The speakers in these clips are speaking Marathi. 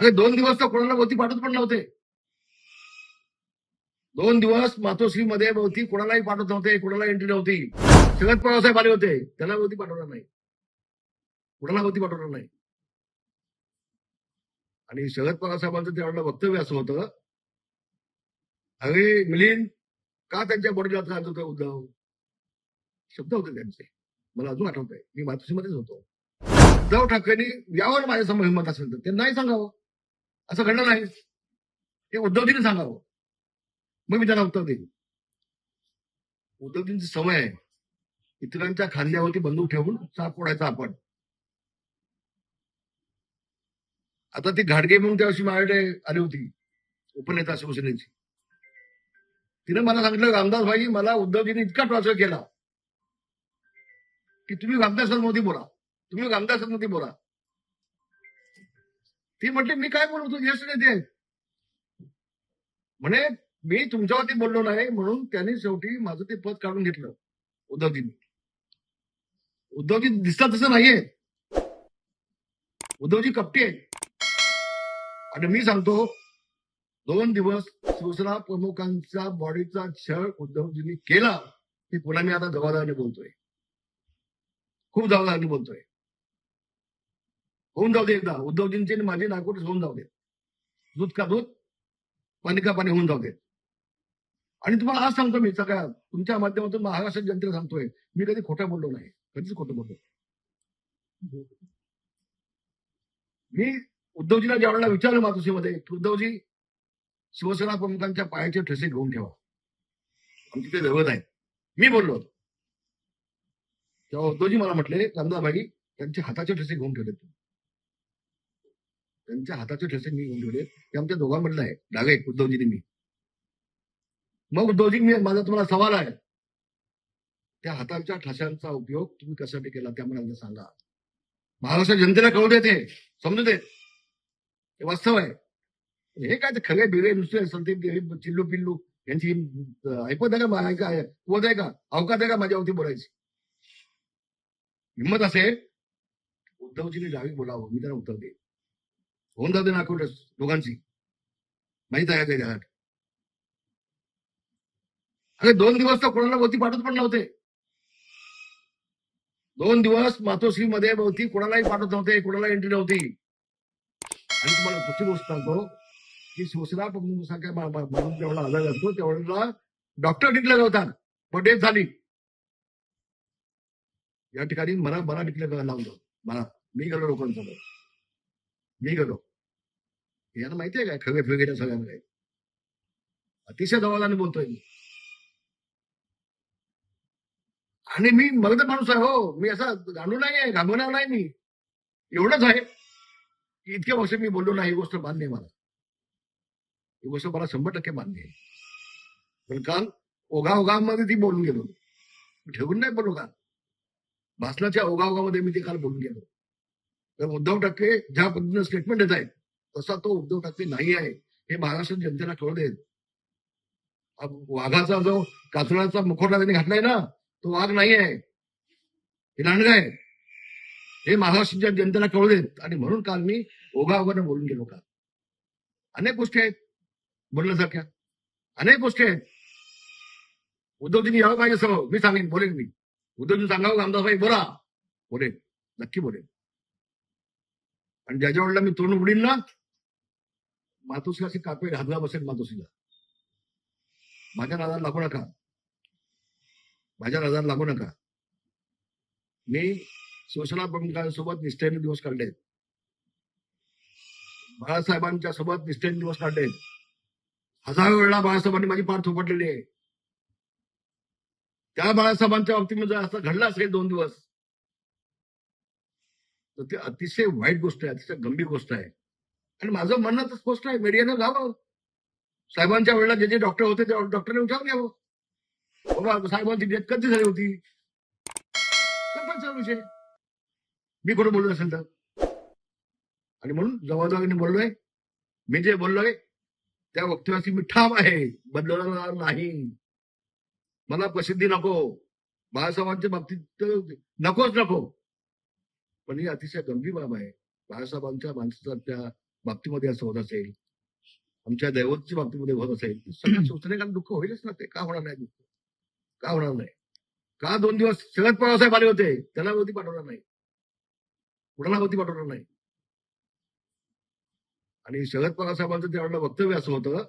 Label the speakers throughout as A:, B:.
A: अरे दोन दिवस तर कोणाला वरती पाठवत पण नव्हते. दोन दिवस मातोश्री मध्ये भोवती कोणालाही पाठवत नव्हते कोणाला एंट्री नव्हती. शरद पवार साहेब आले होते त्याला भोवती पाठवणार नाही. कोणाला वरती पाठवणार नाही. आणि शरद पवार साहेबांचं त्यावेळेला वक्तव्य असं होतं अरे मिलिंद का त्यांच्या बॉडीला त्रास होता उद्धव? शब्द होते त्यांचे. मला अजून आठवत आहे मी मातोश्रीमध्येच होतो. उद्धव ठाकरेंनी यावर माझ्यासमोर हिंमत असेल तर ते नाही सांगावं. असं घडलं नाही. ते उद्धवजीने सांगावं. मग मी त्यांना उत्तर देईन. उद्धवजींची सवय आहे. इतरांच्या खांद्यावरती बंदूक ठेवून साप फोडायचा आपण. आता ती घाडगे म्हणून त्या माझ्याकडे आली होती. उपनेता शिवसेनेची. तिने मला सांगितलं रामदास भाई मला उद्धवजीने इतका टॉर्चर केला की तुम्ही रामदास मोदी बोला. तुम्ही रामदास मोदी बोला. ती म्हटली मी काय बोलू? तू ज्येष्ठ नेते म्हणे मी तुमच्यावरती बोललो नाही म्हणून त्यांनी शेवटी माझं ते पद काढून घेतलं उद्धवजींनी उद्धवजी दिसतात तसं नाहीये. उद्धवजी कपटी आहे आणि मी सांगतो दोन दिवस शिवसेना प्रमुखांच्या बॉडीचा छळ उद्धवजींनी केला हे पुन्हा मी आता जबाबदारीने बोलतोय. खूप जबाबदारीने बोलतोय. होऊन जाऊ दे एकदा. उद्धवजींचे आणि माझे नागपूरच होऊन जाऊ दे. दूध का दूध? पाणी का पाणी होऊन जाऊ दे. आणि तुम्हाला आज सांगतो मी सगळ्या तुमच्या माध्यमातून महाराष्ट्र जनतेला सांगतोय. मी कधी खोटं बोललो नाही. कधीच खोटं बोललो मी उद्धवजीला ज्या वेळेला विचारलं मातोश्रीमध्ये की उद्धवजी शिवसेना प्रमुखांच्या पायाचे ठसे घेऊन ठेवा. आमची ते दैवत आहे. मी बोललो. होतो तेव्हा उद्धवजी मला म्हटले कांदाबाई त्यांचे हाताचे ठसे घेऊन ठेवले तुम्ही. त्यांच्या हाताचे ठसे मी घेऊन ठेवले. ते आमच्या दोघांमधलं आहे. डागे उद्धवजीने मी. मग उद्धवजी मी माझा तुम्हाला सवाल आहे. त्या हातांच्या ठशांचा उपयोग तुम्ही कशासाठी केला त्यामुळे आम्हाला सांगा. महाराष्ट्र जनतेला कळू देते समजू दे. हे वास्तव आहे. हे काय ते खरे बिरे नुसते संदीप देवी चिल्लू पिल्लू यांची ऐकत आहे का काय कुवत आहे का? अवकात आहे का माझ्यावरती बोलायची? हिंमत असेल? उद्धवजीने डावी बोलावं मी त्यांना उत्तर देईन. होऊन जाते ना दोघांची? माहीत आहे काही घरात अरे दोन दिवस तर कोणाला भोवती पाठवत पण नव्हते. दोन दिवस मातोश्री मध्ये भोवती कोणालाही पाठवत नव्हते कोणाला एंट्री नव्हती. आणि तुम्हाला कुठची गोष्ट सांगतो की शिवसेना प्रमुखांच्या माणूस जेवढा आजार असतो तेवढा डॉक्टर डिक्लेअर होतात पण डेथ झाली. या ठिकाणी मला मला डिक्लेअर करायला लावलं. मला मी गेलो लोकांसोबत मी गेलो. यांना माहितीये काय? खगे सगळ्यांना काही. अतिशय जबाबदारीने बोलतोय मी. आणि मी मगद माणूस आहे हो. मी असा गांडू नाही आहे घाबरणार नाही मी. एवढंच आहे की इतके वर्ष मी बोललो नाही ही गोष्ट मान्य आहे मला. ही गोष्ट मला शंभर टक्के मान्य आहे. पण काल ओघा ओघामध्ये ती बोलून गेलो ठेवून नाही बोललो का भाषणाच्या ओघाओघामध्ये मी ते काल बोलून गेलो. तर उद्धव ठाकरे ज्या पद्धतीनं स्टेटमेंट देत आहेत तसा तो उद्धव ठाकरे नाही आहे हे महाराष्ट्र जनतेला कळू देत. वाघाचा जो कासुराचा मुखवटा त्यांनी घातलाय ना तो वाघ नाही आहे. हे लांडगा आहे. हे महाराष्ट्राच्या जनतेला कळू देत. आणि म्हणून काल मी ओघाओघानं बोलून गेलो का अनेक गोष्टी आहेत बोलण्यासारख्या अनेक गोष्टी आहेत. उद्धवजींनी यावं पाहिजे सर्व मी सांगेन बोलेन मी. उद्धवजी सांगावं रामदासभाई बोला. बोलेन. नक्की बोलेन. आणि ज्याच्या वेळेला मी तोंड उघडील ना मातोश्री असे कापे घातला बसेल मातोश्रीला. माझ्या नादाला लागू नका. माझ्या नादाला लागू नका. मी शिवसेना प्रमुखांसोबत निष्ठेने दिवस काढले. बाळासाहेबांच्या सोबत निष्ठेने दिवस काढले. हजारो वेळा बाळासाहेबांनी माझी पाठ थोपटलेली आहे. त्या बाळासाहेबांच्या बाबतीमध्ये जर असं घडलं असेल दोन दिवस तर ते अतिशय वाईट गोष्ट आहे अतिशय गंभीर गोष्ट आहे. आणि माझं म्हणणं तर स्पष्ट आहे मीडियानं जावं साहेबांच्या वेळेला जे जे डॉक्टर होते त्या डॉक्टरने विचारून घ्यावं. बाबा साहेबांची डेथ कधी झाली होती? विषय. मी कुठं बोललो असेल तर? आणि म्हणून जबाबदारीने बोललोय. मी जे बोललोय त्या वक्तव्याची मी ठाम आहे. बदलणार नाही. मला प्रसिद्धी नको. बाळासाहेबांच्या बाबतीत नकोच नको. पण ही अतिशय गंभीर बाब आहे. बाळासाहेबांच्या माणसाच्या बाबतीमध्ये असं होत असेल आमच्या दैवतच्या बाबतीमध्ये होत असेल सगळ्या शिवसैनिकांना दुःख होईलच ना ते. का होणार नाही दुःख? का होणार नाही? का दोन दिवस शरद पवार साहेब आले होते? त्याला होती पाठवणार नाही. कुणाला होती पाठवणार नाही? आणि शरद पवार साहेबांचं त्यावेळेला वक्तव्य असं होतं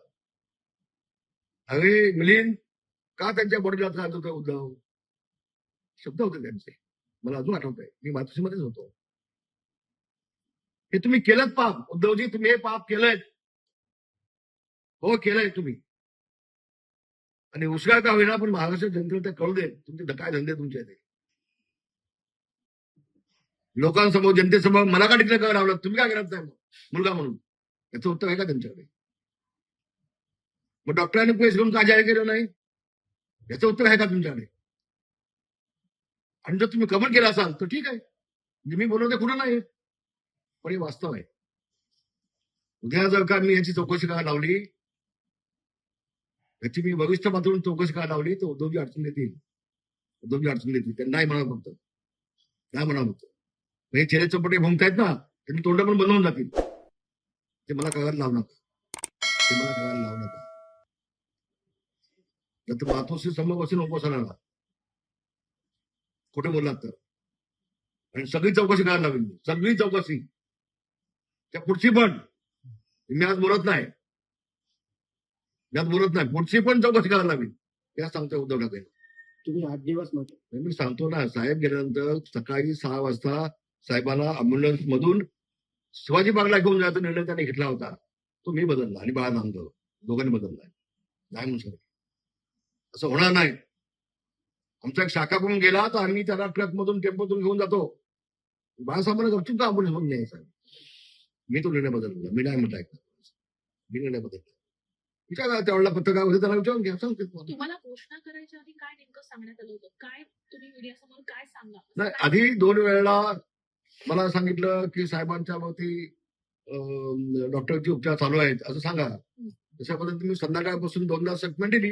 A: अरे मिलिंद का त्यांच्या बॉडीला त्रास होता उद्धव? शब्द होते त्यांचे. मला अजून आठवत आहे. मी मातोश्रीमध्येच होतो. हे तुम्ही केलं पाप. उद्धवजी तुम्ही हे पाप केलंय. हो केलंय तुम्ही. आणि उशिरा का होईना पण महाराष्ट्र जनतेला ते कळू दे. तुमचे काय धंदे तुमच्या ते. लोकांसमोर जनतेसमोर मला का डिक्लेअर करावं लावलं? तुम्ही काय करत नाही मुलगा म्हणून. याचं उत्तर आहे का त्यांच्याकडे? मग डॉक्टरांनी पैसे घेऊन का जाहीर केलं नाही? याचं उत्तर आहे का तुमच्याकडे? आणि जर तुम्ही कमेंट केला असाल तर ठीक आहे. म्हणजे मी बोलवते कुठं नाही. पण हे वास्तव आहे. उद्या जर का मी याची चौकशी का लावली याची मी वरिष्ठ पातळीवर चौकशी का लावली तर उद्धवजी अडचण देतील उद्धवजी अडचण देतील त्यांना नाही म्हणा फक्त. नाही म्हणा फक्त. हे चेहरे चौपटे भोंगतायत ना त्यांनी तोंड पण बनवून जातील. ते मला करायला लावू नका. ते मला करायला लावू नका. तर मातोश्री समोर बसून उपवासाला कुठे बोललात तर? आणि सगळी चौकशी करायला लावेल मी. सगळी चौकशी. त्या पुढची पण. मी आज बोलत नाही. मी आज बोलत नाही. पुढची पण चौकशी करायला लावेल या सांगतोय उद्धव ठाकरे.
B: तुम्ही आठ दिवस
A: मी सांगतो ना साहेब गेल्यानंतर सकाळी सहा वाजता साहेबांना अम्ब्युलन्स मधून शिवाजी बागला घेऊन जायचा निर्णय त्यांनी घेतला होता. तो मी बदलला आणि बाळा नामदेव दोघांनी बदलला. नाही म्हणून सर असं होणार नाही. आमचा एक शाखा करून गेला तर आम्ही त्याला ट्रक मधून टेम्पोतून घेऊन जातो. बाळासाहेबांना गपचूप का अम्ब्युलन्स मधून न्यायचा मी तो निर्णय बदलला. मी नाही ऐकलं मी निर्णय बदलला. विचारा त्यावेळेला पत्रकार होते त्याला विचारून घ्या. सांगते तुम्हाला.
C: घोषणा करायच्या आधी काय नेमकं सांगण्यात आलं होतं? काय तुम्ही मीडियासमोर काय सांगा?
A: नाही आधी दोन वेळेला मला सांगितलं की साहेबांच्या वरती डॉक्टरचे उपचार चालू आहेत. असं सांगा. तशा पद्धतीने मी संध्याकाळपासून दोनदा स्टेटमेंट दिली.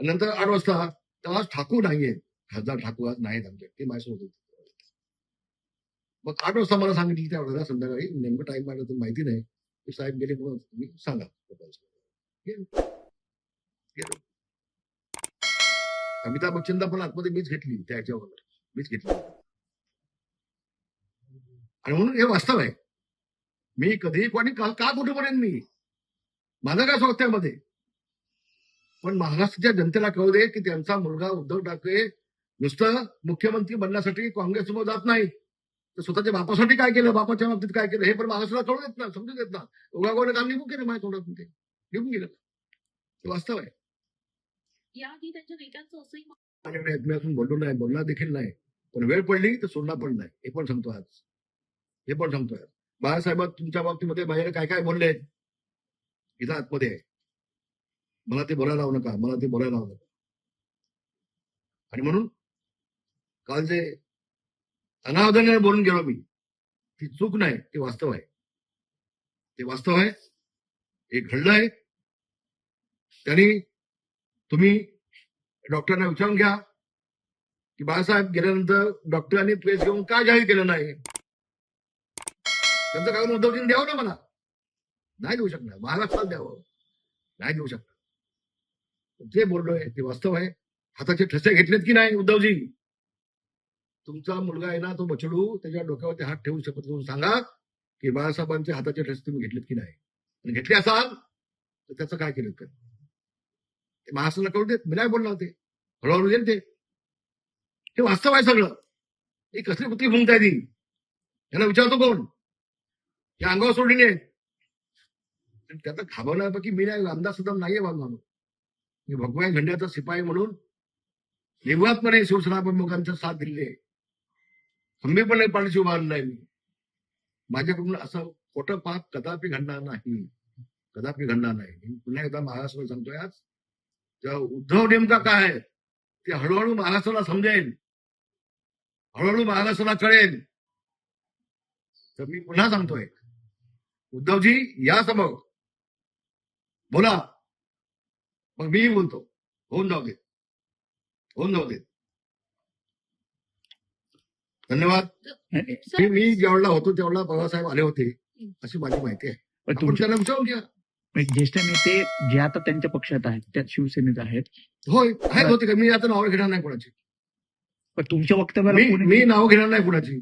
A: आणि नंतर आठ वाजता तेव्हा ठाकूर नाहीये खासदार ठाकूर आज नाहीत आमच्या ते माझ्यासोबत होते. मग आठ वाजता मला सांगितलं त्यावेळेला संध्याकाळी नेमकं टाइम मला तर माहिती नाही. की साहेब गेले म्हणून तुम्ही सांगा. अमिताभ बच्चनला पण आतमध्ये मीच घेतली. त्याच्यावर मीच घेतली. आणि म्हणून हे वास्तव आहे. मी कधी कोणी काल का कुठे मी? माझं काय स्वास्थ्यामध्ये पण महाराष्ट्राच्या जनतेला कळू दे की त्यांचा मुलगा उद्धव ठाकरे नुसतं मुख्यमंत्री बनण्यासाठी काँग्रेससमोर जात नाही. तर स्वतःच्या बापासाठी काय केलं? बापाच्या बाबतीत काय केलं? हे पण महाराष्ट्राला कळू देत ना समजू देत ना. उगागोने काम निघून केलं माझ्या तोंडातून ते. निघून गेलं. ते वास्तव आहे. माझ्याकडे मी अजून बोललो नाही बोलणार देखील नाही. पण वेळ पडली तर सोडणार पण नाही. हे पण सांगतो आज. हे पण सांगतोय बाळासाहेब तुमच्या बाबतीमध्ये बाहेर काय काय बोलले? इथं आतमध्ये. आहे मला ते बोलायला लावू नका मला ते बोलायला लावू नका. आणि म्हणून काल जे अनावधानाने बोलून गेलो मी ती चूक नाही ते वास्तव आहे. ते वास्तव आहे हे आहे. त्यांनी तुम्ही डॉक्टरांना विचारून घ्या की बाळासाहेब गेल्यानंतर डॉक्टरांनी प्रेस घेऊन का जाहीर केलं नाही? त्यांचं काय उद्धवजींनी द्यावं ना मला? नाही देऊ शकणार. महाराष्ट्राला द्यावं. नाही देऊ शकणार. जे बोललोय ते वास्तव आहे. हाताचे ठसे घेतलेत की नाही उद्धवजी? तुमचा मुलगा आहे ना तो बछडू त्याच्या डोक्यावरती हात ठेवून शपथ घेऊन सांगा की बाळासाहेबांचे हाताचे ठसे तुम्ही घेतलेत की नाही. आणि घेतले असाल तर त्याचं काय केलं तर? ते महाराष्ट्राला कळू देत मी नाही बोलणार ते. हळूहळू देईल ते. हे वास्तव आहे सगळं. ही कसली कुठली भूमिका आहे ती? याला विचारतो कोण? हे अंगावर सोडली नाही आणि त्याचा घाबरण्यापैकी मी नाही आमदार सुद्धा नाहीये बाबा. मी भगवान झेंड्याचा शिपाई म्हणून निर्वातपणे शिवसेना प्रमुखांचा साथ दिले. खंबीरपणे पाण्याची उभारलं नाही मी. माझ्याकडून असं खोटं पाप कदापि घडणार नाही. कदापि घडणार नाही. पुन्हा एकदा महाराष्ट्राला सांगतोय आज तेव्हा उद्धव नेमका काय आहे ते हळूहळू महाराष्ट्राला समजेल. हळूहळू महाराष्ट्राला कळेल. तर मी पुन्हा सांगतोय उद्धवजी या समोर बोला. मग मी बोलतो होऊन जाऊ दे. होऊन जाऊ दे. धन्यवाद. मी मी जेवढला होतो तेवढा बाबासाहेब आले होते अशी माझी माहिती आहे.
D: पण
A: आपण
D: तुमचे
A: त्यांना विचारून घ्या.
D: ज्येष्ठ नेते जे आता त्यांच्या पक्षात आहेत त्यात शिवसेनेत आहेत.
A: होय आहेत होते का? मी आता नावं घेणार नाही कोणाची.
D: पण तुमच्या वक्तव्याला
A: मी नावं घेणार नाही कोणाची.